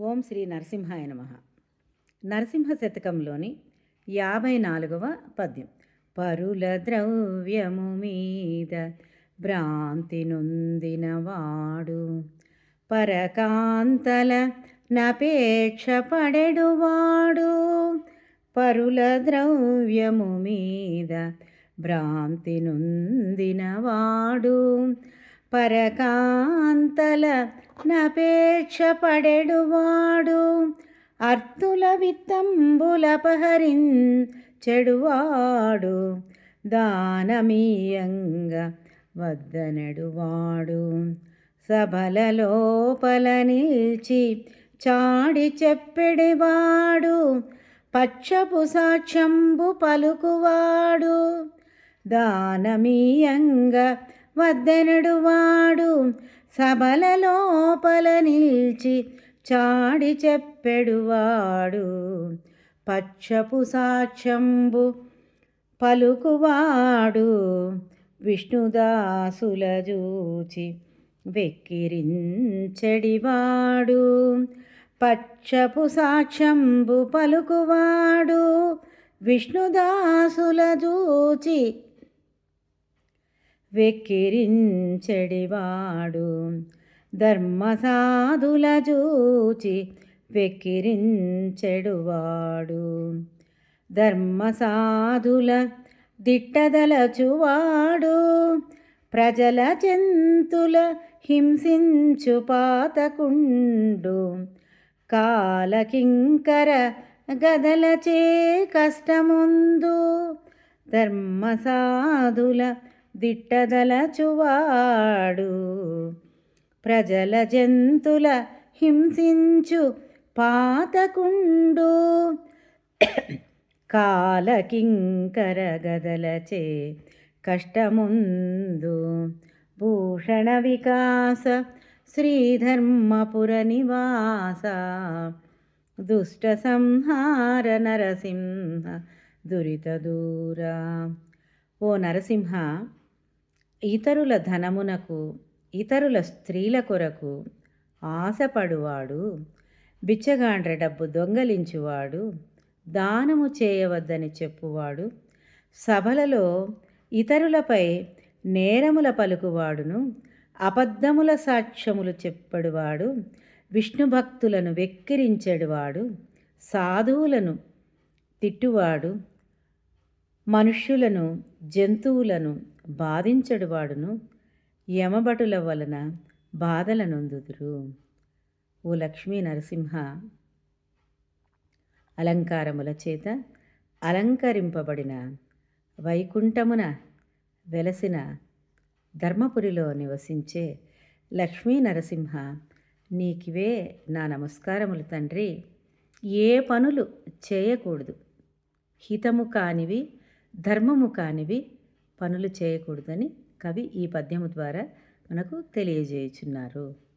ఓం శ్రీ నరసింహాయ నమ. నరసింహ శతకంలోని యాభై నాలుగవ పద్యం. పరుల ద్రవ్యము మీద భ్రాంతి నొందినవాడు పరకాంతల నపేక్ష పడెడువాడు పరుల ద్రవ్యము మీద భ్రాంతి నొందినవాడు పరకాంతల నపేక్ష పడెడువాడు అర్థుల విత్తంబులపహరిన్ చెడువాడు. దానమీయంగా వద్దనడువాడు. సభల లోపల నిలిచి చాడి చెప్పెడివాడు. పక్షపు సాక్ష్యంబు పలుకువాడు. దానమీయంగా వద్దెనడువాడు సభల లోపల నిలిచి చాడి చెప్పెడువాడు పచ్చపు సాక్ష్యంబు పలుకువాడు. విష్ణుదాసుల చూచి వెక్కిరించెడివాడు పచ్చపు సాక్ష్యంబు పలుకువాడు. విష్ణుదాసుల చూచి వెక్కిరించెడివాడు. ధర్మసాధుల చూచి వెక్కిరించెడువాడు. ధర్మసాధుల దిట్టదలచువాడు. ప్రజల జంతుల హింసించు పాతకుండు. కాలకింకర గదలచే కష్టముందు ధర్మసాధుల దిట్టదలచువాడు ప్రజల జంతుల హింసించు పాతకుండు. కాలకింకర గదలచే కష్టముందు భూషణ వికాస శ్రీధర్మపుర నివాస. దుష్ట సంహార నరసింహ దురిత దూరా. ఓ నరసింహ ఇతరుల ధనమునకు ఇతరుల స్త్రీల కొరకు ఆశపడువాడు బిచ్చగాండ్ర డబ్బు దొంగలించువాడు దానము చేయవద్దని చెప్పువాడు సభలలో ఇతరులపై నేరముల పలుకువాడును అబద్ధముల సాక్ష్యములు చెప్పడువాడు విష్ణు భక్తులను వెక్కిరించెడువాడు సాధువులను తిట్టువాడు మనుష్యులను జంతువులను బాధించడువాడును యమభటుల వలన బాధలనొందుదురు. ఓ లక్ష్మీ నరసింహ! అలంకారముల చేత అలంకరింపబడిన వైకుంఠమున వెలసిన ధర్మపురిలో నివసించే లక్ష్మీ నరసింహ! నీకివే నా నమస్కారములు తండ్రి. ఏ పనులు చేయకూడదు. హితము కానివి ధర్మము కానివి పనులు చేయకూడదని కవి ఈ పద్యము ద్వారా మనకు తెలియజేయుచున్నారు.